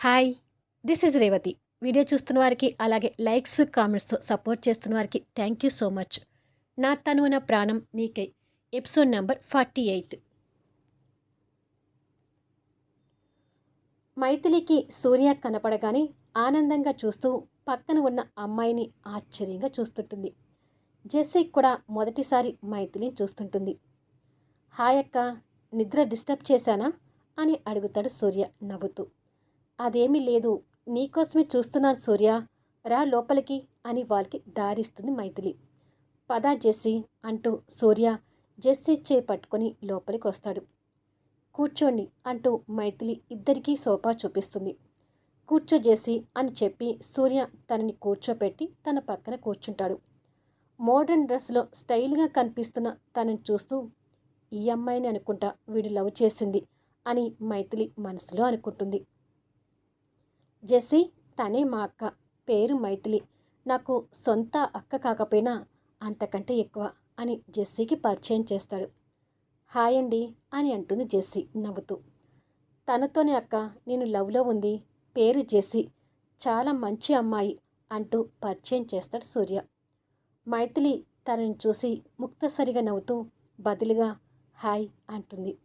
Hi this is Revathi. Video చూస్తున్న వారికి అలాగే లైక్స్ కామెంట్స్తో సపోర్ట్ చేస్తున్న వారికి థ్యాంక్ యూ సో మచ్. నా తను నా ప్రాణం నీకై. Episode number forty eight. మైథిలికి Surya కనపడగానే ఆనందంగా చూస్తూ పక్కన ఉన్న అమ్మాయిని ఆశ్చర్యంగా చూస్తుంటుంది. జెస్సీ కూడా మొదటిసారి మైథిలిని చూస్తుంటుంది. హాయ్ అక్క నిద్ర డిస్టర్బ్ చేశానా? అని అడుగుతాడు సూర్య నవ్వుతూ. అదేమీ లేదు. నీకోసమే చూస్తున్నాను సూర్య. రా లోపలికి అని వాళ్ళకి దారిస్తుంది మైథిలి. పదా జెస్సీ అంటూ సూర్య జెస్సీ చే పట్టుకొని లోపలికి వస్తాడు. కూర్చోండి అంటూ మైథిలి ఇద్దరికీ సోఫా చూపిస్తుంది. కూర్చో జెస్సీ అని చెప్పి సూర్య తనని కూర్చోపెట్టి తన పక్కన కూర్చుంటాడు. మోడర్న్ డ్రెస్లో స్టైల్గా కనిపిస్తున్న తనని చూస్తూ ఈ అమ్మాయిని అనుకుంటా వీడు లవ్ చేసింది అని మైథిలి మనసులో అనుకుంటుంది. జెస్సీ తనే మా అక్క. పేరు మైథిలి. నాకు సొంత అక్క కాకపోయినా అంతకంటే ఎక్కువ అని జెస్సీకి పరిచయం చేస్తాడు. హాయ్ అండి అని అంటుంది జెస్సీ నవ్వుతూ. తనతోనే అక్క నేను లవ్లో ఉంది. పేరు జెస్సీ. చాలా మంచి అమ్మాయి అంటూ పరిచయం చేస్తాడు సూర్య. మైథిలి తనని చూసి ముక్తసరిగా నవ్వుతూ బదులుగా హాయ్ అంటుంది.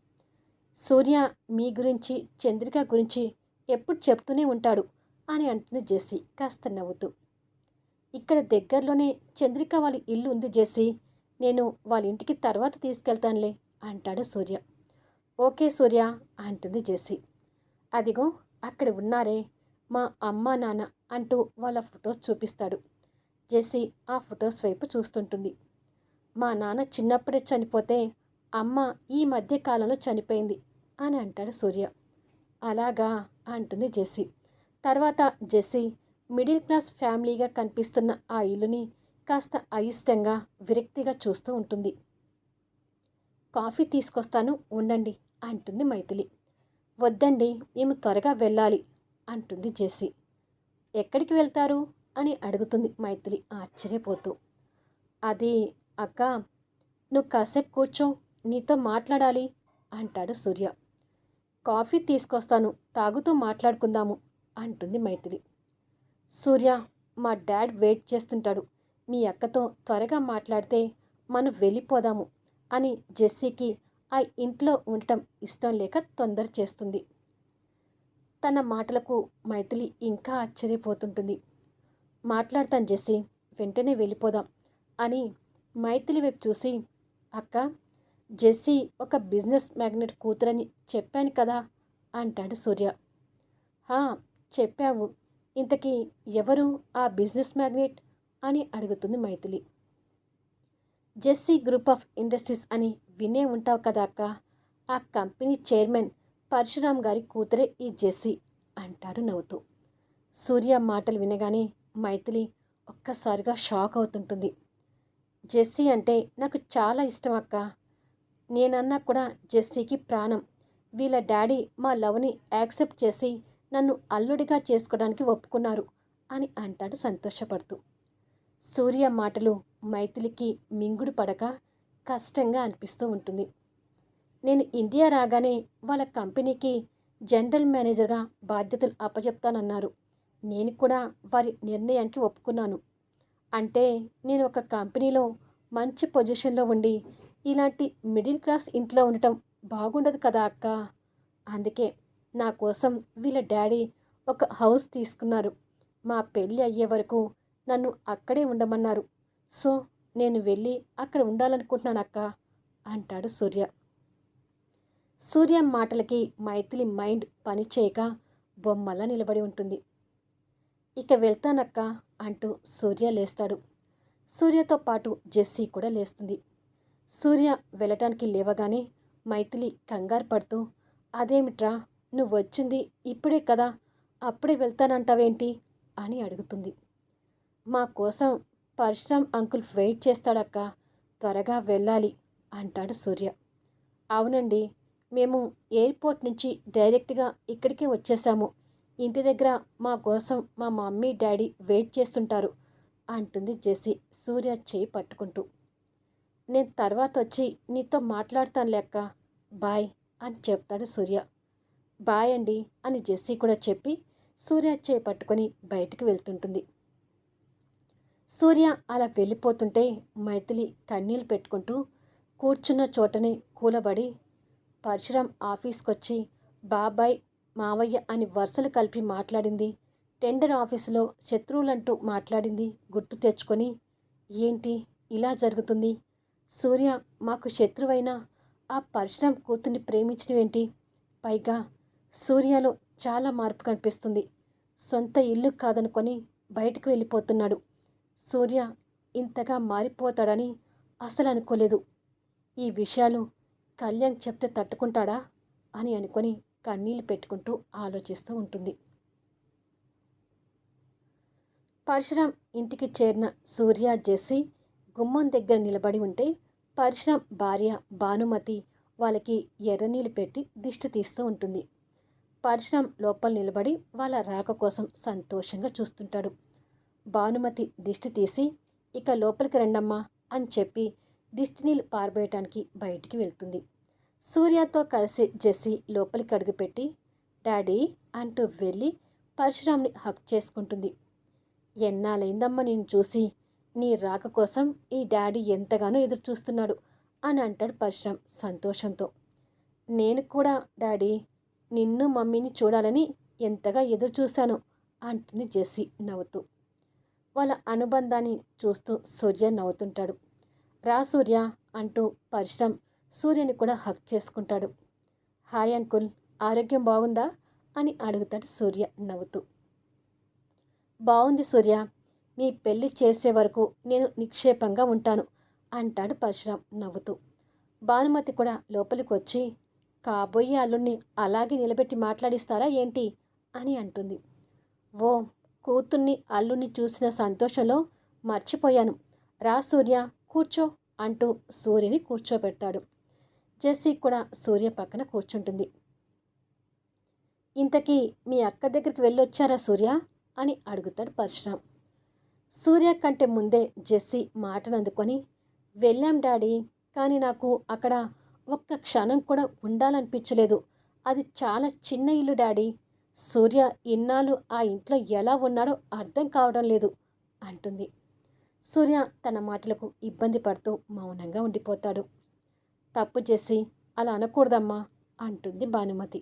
సూర్య మీ గురించి చంద్రిక గురించి ఎప్పుడు చెప్తూనే ఉంటాడు అని అంటుంది జెస్సీ కాస్త నవ్వుతూ. ఇక్కడ దగ్గరలోనే చంద్రిక వాళ్ళ ఇల్లు ఉంది జెస్సీ. నేను వాళ్ళ ఇంటికి తర్వాత తీసుకెళ్తానులే అంటాడు సూర్య. ఓకే సూర్య అంటుంది జెస్సీ. అదిగో అక్కడ ఉన్నారే మా అమ్మ నాన్న అంటూ వాళ్ళ ఫొటోస్ చూపిస్తాడు. జెస్సీ ఆ ఫొటోస్ వైపు చూస్తుంటుంది. మా నాన్న చిన్నప్పుడే చనిపోతే అమ్మ ఈ మధ్య కాలంలో చనిపోయింది అని అంటాడు సూర్య. అలాగా అంటుంది జెస్సీ. తర్వాత జెస్సీ మిడిల్ క్లాస్ ఫ్యామిలీగా కనిపిస్తున్న ఆ ఇల్లుని కాస్త అయిష్టంగా విరక్తిగా చూస్తూ ఉంటుంది. కాఫీ తీసుకొస్తాను ఉండండి అంటుంది మైథిలి. వద్దండి మేము త్వరగా వెళ్ళాలి అంటుంది జెస్సీ. ఎక్కడికి వెళ్తారు? అని అడుగుతుంది మైథిలి ఆశ్చర్యపోతూ. అది అక్క నువ్వు కాసేపు కూర్చో నీతో మాట్లాడాలి అంటాడు సూర్య. కాఫీ తీసుకొస్తాను తాగుతూ మాట్లాడుకుందాము అంటుంది మైథిలి. సూర్య మా డాడ్ వెయిట్ చేస్తుంటాడు. మీ అక్కతో త్వరగా మాట్లాడితే మనం వెళ్ళిపోదాము అని జెస్సీకి ఆ ఇంట్లో ఉండటం ఇష్టం లేక తొందర చేస్తుంది. తన మాటలకు మైథిలి ఇంకా ఆశ్చర్యపోతుంటుంది. మాట్లాడతాను జెస్సీ వెంటనే వెళ్ళిపోదాం అని మైథిలి వైపు చూసి అక్క జెస్సీ ఒక బిజినెస్ మ్యాగ్నెట్ కూతురని చెప్పాను కదా అంటాడు సూర్య. హా చెప్పావు. ఇంతకీ ఎవరు ఆ బిజినెస్ మ్యాగ్నెట్ అని అడుగుతుంది Maithili. Jessie group of industries అని వినే ఉంటావు కదా అక్క. ఆ కంపెనీ చైర్మన్ పరశురామ్ గారి కూతురే ఈ జెస్సీ అంటాడు నవ్వుతూ. సూర్య మాటలు వినగానే మైథిలి ఒక్కసారిగా షాక్ అవుతుంటుంది. జెస్సీ అంటే నాకు చాలా ఇష్టం అక్క. నేనన్నా కూడా జెస్సీకి ప్రాణం. వీళ్ళ డాడీ మా లవ్ని యాక్సెప్ట్ చేసి నన్ను అల్లుడిగా చేసుకోవడానికి ఒప్పుకున్నారు అని అంటాడు సంతోషపడుతూ. సూర్య మాటలు మైథిలికి మింగుడు పడక కష్టంగా అనిపిస్తూ ఉంటుంది. నేను ఇండియా రాగానే వాళ్ళ కంపెనీకి జనరల్ మేనేజర్గా బాధ్యతలు అప్పచెప్తానన్నారు నేను కూడా వారి నిర్ణయానికి ఒప్పుకున్నాను. అంటే నేను ఒక కంపెనీలో మంచి పొజిషన్లో ఉండి ఇలాంటి మిడిల్ క్లాస్ ఇంట్లో ఉండటం బాగుండదు కదా అక్క? అందుకే నా కోసం వీళ్ళ డాడీ ఒక హౌస్ తీసుకున్నారు. మా పెళ్ళి అయ్యే వరకు నన్ను అక్కడే ఉండమన్నారు. సో నేను వెళ్ళి అక్కడ ఉండాలనుకుంటున్నాను అక్క అంటాడు సూర్య. సూర్య మాటలకి మైథిలి మైండ్ పనిచేయక బొమ్మలా నిలబడి ఉంటుంది. ఇక వెళ్తానక్క అంటూ సూర్య లేస్తాడు. సూర్యతో పాటు జెస్సీ కూడా లేస్తుంది. సూర్య వెళ్ళటానికి లేవగానే మైథిలి కంగారు పడుతూ అదేమిట్రా నువ్వు వచ్చింది ఇప్పుడే కదా అప్పుడే వెళ్తానంటావేంటి? అని అడుగుతుంది. మా కోసం పరశురామ్ అంకుల్ వెయిట్ చేస్తాడక్క త్వరగా వెళ్ళాలి అంటాడు సూర్య. అవునండి మేము ఎయిర్పోర్ట్ నుంచి డైరెక్ట్గా ఇక్కడికే వచ్చేసాము. ఇంటి దగ్గర మా కోసం మా మమ్మీ డాడీ వెయిట్ చేస్తుంటారు అంటుంది జెస్సీ సూర్య చేయి పట్టుకుంటూ. నేను తర్వాత వచ్చి నీతో మాట్లాడతాను లెక్క. బాయ్ అని చెప్తాడు సూర్య. బాయ్ అండి అని జెస్సీ కూడా చెప్పి సూర్య చేయి పట్టుకొని బయటికి వెళ్తుంటుంది. సూర్య అలా వెళ్ళిపోతుంటే మైథిలి కన్నీళ్ళు పెట్టుకుంటూ కూర్చున్న చోటనే కూలబడి పరిశురామ్ ఆఫీస్కి వచ్చి బాబాయ్ మావయ్య అని వరుసలు కలిపి మాట్లాడింది. టెండర్ ఆఫీసులో శత్రువులంటూ మాట్లాడింది గుర్తు తెచ్చుకొని ఏంటి? ఇలా జరుగుతుంది? సూర్య మాకు శత్రువైనా ఆ పరశురామ్ కూతుర్ని ప్రేమించడమేంటి పైగా సూర్యలో చాలా మార్పు కనిపిస్తుంది. సొంత ఇల్లు కాదనుకొని బయటకు వెళ్ళిపోతున్నాడు. సూర్య ఇంతగా మారిపోతాడని అసలు అనుకోలేదు. ఈ విషయాలు కళ్యాణ్ చెప్తే తట్టుకుంటాడా? అని అనుకొని కన్నీళ్ళు పెట్టుకుంటూ ఆలోచిస్తూ ఉంటుంది. పరశురాం ఇంటికి చేరిన సూర్య జెస్సీ గుమ్మం దగ్గర నిలబడి ఉంటే పరశురాం భార్య భానుమతి వాళ్ళకి ఎర్రనీళ్ళు పెట్టి దిష్టి తీస్తూ ఉంటుంది. పరశురాం లోపల నిలబడి వాళ్ళ రాక కోసం సంతోషంగా చూస్తుంటాడు. భానుమతి దిష్టి తీసి ఇక లోపలికి రండమ్మా అని చెప్పి దిష్టి నీళ్ళు పారబోయటానికి బయటికి వెళ్తుంది. సూర్యతో కలిసి జెస్సి లోపలికి అడుగుపెట్టి డాడీ అంటూ వెళ్ళి పరశురాంని హక్ చేసుకుంటుంది. ఎన్నాళ్ళైందమ్మా నేను చూసి? నీ రాక కోసం ఈ డాడీ ఎంతగానో ఎదురు చూస్తున్నాడు అని అంటాడు పరశురామ్ సంతోషంతో. నేను కూడా డాడీ నిన్ను మమ్మీని చూడాలని ఎంతగా ఎదురు చూశాను అంటుంది జెస్సీ నవ్వుతూ. వాళ్ళ అనుబంధాన్ని చూస్తూ సూర్య నవ్వుతుంటాడు. రా సూర్య అంటూ పరిశ్రమ్ సూర్యని కూడా హక్ చేసుకుంటాడు. హాయ్ అంకుల్ ఆరోగ్యం బాగుందా? అని అడుగుతాడు సూర్య నవ్వుతూ. బాగుంది సూర్య మీ పెళ్ళి చేసే వరకు నేను నిక్షేపంగా ఉంటాను అంటాడు పరశురాం నవ్వుతూ. భానుమతి కూడా లోపలికి వచ్చి కాబోయే అల్లుణ్ణి అలాగే నిలబెట్టి మాట్లాడిస్తారా ఏంటి అని అంటుంది. ఓ కూతుర్ని అల్లుణ్ణి చూసిన సంతోషంలో మర్చిపోయాను. రా సూర్య కూర్చో అంటూ సూర్యని కూర్చోబెడతాడు. జెస్సీ కూడా సూర్య పక్కన కూర్చుంటుంది. ఇంతకీ మీ అక్క దగ్గరికి వెళ్ళొచ్చారా సూర్య? అని అడుగుతాడు పరశురాం. సూర్య కంటే ముందే జెస్సీ మాటను అందుకొని వెళ్ళాం డాడీ కానీ నాకు అక్కడ ఒక్క క్షణం కూడా ఉండాలనిపించలేదు. అది చాలా చిన్న ఇల్లు డాడీ. సూర్య ఇన్నాళ్ళు ఆ ఇంట్లో ఎలా ఉన్నాడో అర్థం కావడం లేదు అంటుంది. సూర్య తన మాటలకు ఇబ్బంది పడుతూ మౌనంగా ఉండిపోతాడు. తప్పు చేసి అలా అనకూడదమ్మా అంటుంది భానుమతి.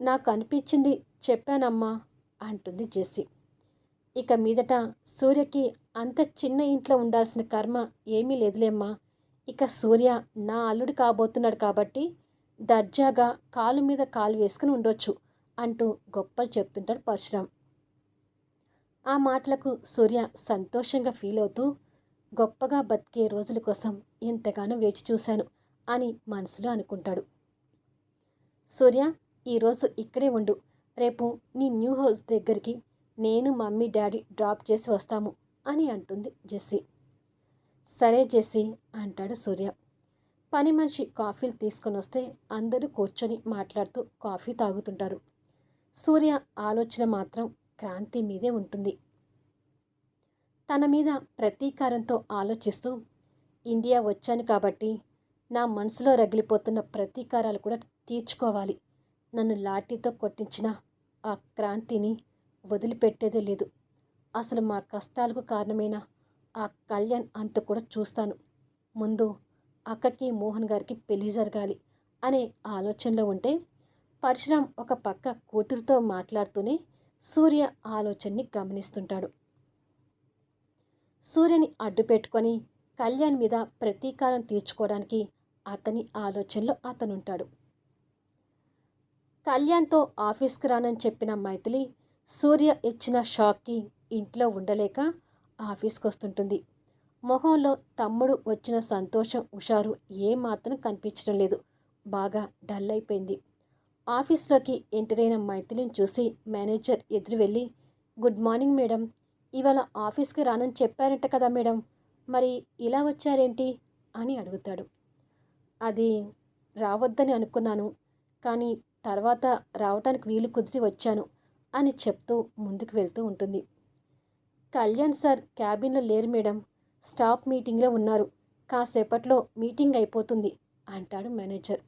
నాకు అనిపించింది చెప్పానమ్మా అంటుంది జెస్సీ. ఇక మీదట సూర్యకి అంత చిన్న ఇంట్లో ఉండాల్సిన కర్మ ఏమీ లేదులేమ్మా ఇక సూర్య నా అల్లుడు కాబోతున్నాడు కాబట్టి దర్జాగా కాలు మీద కాలు వేసుకుని ఉండొచ్చు అంటూ గొప్పలు చెప్తుంటాడు పరశురాం. ఆ మాటలకు సూర్య సంతోషంగా ఫీల్ అవుతూ గొప్పగా బతికే రోజుల కోసం ఎంతగానో వేచి చూశాను అని మనసులో అనుకుంటాడు. సూర్య ఈరోజు ఇక్కడే ఉండు. రేపు నీ న్యూ హౌస్ దగ్గరికి నేను మమ్మీ డాడీ డ్రాప్ చేసి వస్తాము అని అంటుంది జెస్సీ. సరే జెస్సీ అంటాడు సూర్య. పని మనిషి కాఫీలు తీసుకొని వస్తే అందరూ కూర్చొని మాట్లాడుతూ కాఫీ తాగుతుంటారు. సూర్య ఆలోచన మాత్రం క్రాంతి మీదే ఉంటుంది. తన మీద ప్రతీకారంతో ఆలోచిస్తూ ఇండియా వచ్చాను కాబట్టి నా మనసులో రగిలిపోతున్న ప్రతీకారాలు కూడా తీర్చుకోవాలి. నన్ను లాఠీతో కొట్టించిన ఆ క్రాంతిని వదిలిపెట్టేదే లేదు. అసలు మా కష్టాలకు కారణమైన? ఆ కళ్యాణ్ అంత కూడా చూస్తాను. ముందు అక్కకి మోహన్ గారికి పెళ్ళి జరగాలి అనే ఆలోచనలో ఉంటే పరశురాం ఒక పక్క కూతురుతో మాట్లాడుతూనే సూర్య ఆలోచనని గమనిస్తుంటాడు. సూర్యని అడ్డు పెట్టుకొని కళ్యాణ్ మీద ప్రతీకారం తీర్చుకోవడానికి అతని ఆలోచనలో అతనుంటాడు. కళ్యాణ్తో ఆఫీస్కి రానని చెప్పిన మైథిలి సూర్య ఇచ్చిన షాక్కి ఇంట్లో ఉండలేక ఆఫీస్కి వస్తుంటుంది మొహంలో తమ్ముడు వచ్చిన సంతోషం హుషారు ఏమాత్రం కనిపించడం లేదు. బాగా డల్ అయిపోయింది ఆఫీస్లోకి ఎంటర్ అయిన మైథిలిని చూసి మేనేజర్ ఎదురు వెళ్ళి గుడ్ మార్నింగ్ మేడం. ఇవాళ ఆఫీస్కి రానని చెప్పారంట కదా మేడం. మరి ఇలా వచ్చారేంటి? అని అడుగుతాడు. అది రావద్దని అనుకున్నాను. కానీ తర్వాత రావటానికి వీలు కుదిరి వచ్చాను. అని చెప్తూ ముందుకు వెళ్తూ ఉంటుంది. కళ్యాణ్ సార్ క్యాబిన్లో లేరు మేడం. స్టాఫ్ మీటింగ్లో ఉన్నారు. కాసేపట్లో మీటింగ్ అయిపోతుంది అంటాడు మేనేజర్.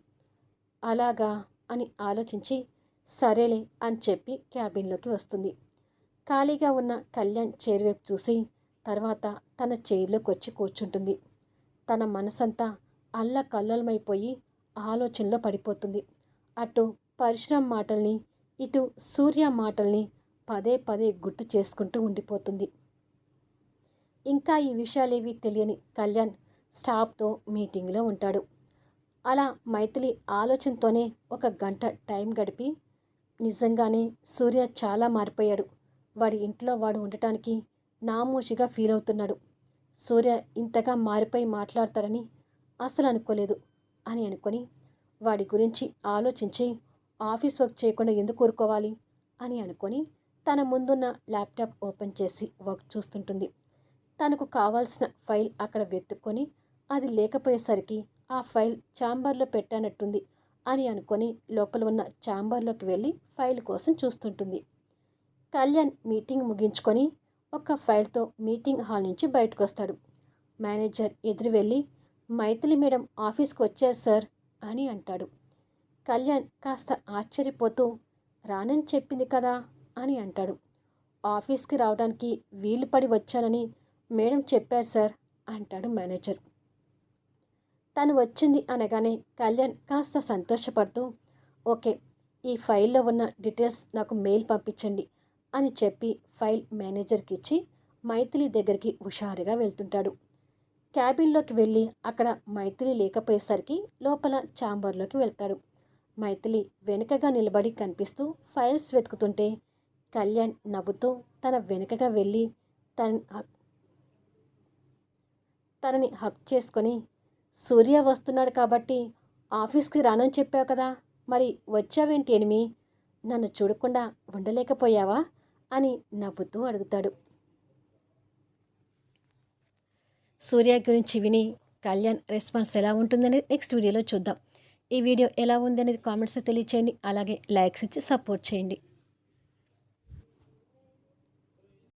అలాగా అని ఆలోచించి సరేలే అని చెప్పి క్యాబిన్లోకి వస్తుంది. ఖాళీగా ఉన్న కళ్యాణ్ చేరువైపు చూసి తర్వాత తన చైర్లోకి వచ్చి కూర్చుంటుంది. తన మనసంతా అల్ల కల్లోలమైపోయి ఆలోచనలో పడిపోతుంది. అటు పరిశ్రమ మాటల్ని ఇటు సూర్య మాటల్ని పదే పదే గుర్తు చేసుకుంటూ ఉండిపోతుంది. ఇంకా ఈ విషయాలేవి తెలియని కళ్యాణ్ స్టాఫ్తో మీటింగ్లో ఉంటాడు. అలా మైథిలి ఆలోచనతోనే ఒక గంట టైం గడిపి నిజంగానే సూర్య చాలా మారిపోయాడు. వాడి ఇంట్లో వాడు ఉండటానికి నామోషిగా ఫీల్ అవుతున్నాడు. సూర్య ఇంతగా మారిపోయి మాట్లాడతాడని అసలు అనుకోలేదు అని అనుకొని వాడి గురించి ఆలోచించి ఆఫీస్ వర్క్ చేయకుండా ఎందుకు కోరుకోవాలి అని అనుకొని తన ముందున్న ల్యాప్టాప్ ఓపెన్ చేసి వర్క్ చూస్తుంటుంది. తనకు కావాల్సిన ఫైల్ అక్కడ వెతుక్కొని అది లేకపోయేసరికి ఆ ఫైల్ ఛాంబర్లో పెట్టానట్టుంది అని అనుకొని లోపల ఉన్న ఛాంబర్లోకి వెళ్ళి ఫైల్ కోసం చూస్తుంటుంది. కళ్యాణ్ మీటింగ్ ముగించుకొని ఒక ఫైల్తో మీటింగ్ హాల్ నుంచి బయటకు వస్తాడు మేనేజర్ ఎదురు వెళ్ళి మైథిలి మేడం ఆఫీస్కి వచ్చారు సార్ అని అంటాడు. కళ్యాణ్ కాస్త ఆశ్చర్యపోతూ రానని చెప్పింది కదా అని అంటాడు. ఆఫీస్కి రావడానికి వీలు పడి వచ్చానని మేడం చెప్పారు సార్ అంటాడు మేనేజర్. తను వచ్చింది అనగానే కళ్యాణ్ కాస్త సంతోషపడుతూ ఓకే ఈ ఫైల్లో ఉన్న డీటెయిల్స్ నాకు మెయిల్ పంపించండి అని చెప్పి ఫైల్ మేనేజర్కి ఇచ్చి మైథిలి దగ్గరికి హుషారుగా వెళ్తుంటాడు. క్యాబిన్లోకి వెళ్ళి అక్కడ మైథిలి లేకపోయేసరికి లోపల ఛాంబర్లోకి వెళ్తాడు. మైథిలి వెనుకగా నిలబడి కనిపిస్తూ ఫైల్స్ వెతుకుతుంటే కళ్యాణ్ నవ్వుతూ తన వెనుకగా వెళ్ళి తన తనని హక్ చేసుకొని సూర్య వస్తున్నాడు కాబట్టి ఆఫీస్కి రానని చెప్పావు కదా మరి వచ్చావేంటి ఎనిమి? నన్ను చూడకుండా ఉండలేకపోయావా? అని నవ్వుతూ అడుగుతాడు. సూర్య గురించి విని కళ్యాణ్ రెస్పాన్స్ ఎలా ఉంటుందని నెక్స్ట్ వీడియోలో చూద్దాం. ఈ వీడియో ఎలా ఉంది అనేది కామెంట్స్లో తెలియచేయండి. అలాగే లైక్స్ ఇచ్చి సపోర్ట్ చేయండి.